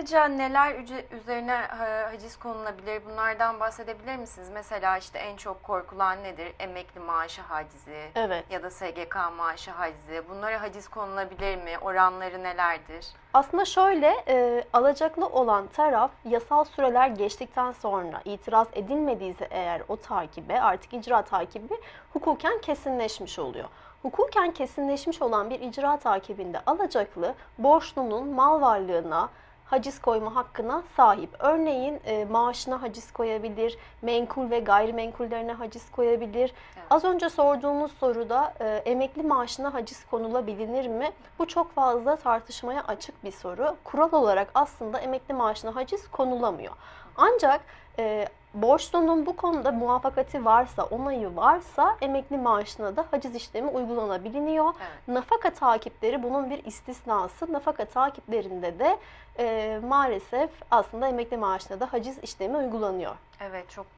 Kısaca neler üzerine haciz konulabilir? Bunlardan bahsedebilir misiniz? Mesela işte en çok korkulan nedir? Emekli maaşı hacizi Evet. ya da SGK maaşı hacizi. Bunlara haciz konulabilir mi? Oranları nelerdir? Aslında şöyle e, alacaklı olan taraf yasal süreler geçtikten sonra itiraz edilmediyse eğer o takibe artık icra takibi hukuken kesinleşmiş oluyor. Hukuken kesinleşmiş olan bir icra takibinde alacaklı borçlunun mal varlığına haciz koyma hakkına sahip. Örneğin e, maaşına haciz koyabilir, menkul ve gayrimenkullerine haciz koyabilir. Evet. Az önce sorduğumuz soruda e, emekli maaşına haciz konulabilir mi? Bu çok fazla tartışmaya açık bir soru. Kural olarak aslında emekli maaşına haciz konulamıyor. Ancak e, borçlunun bu konuda muvaffakati varsa, onayı varsa emekli maaşına da haciz işlemi uygulanabiliyor. Evet. Nafaka takipleri bunun bir istisnası. Nafaka takiplerinde de e, maalesef aslında emekli maaşına da haciz işlemi uygulanıyor. Evet çok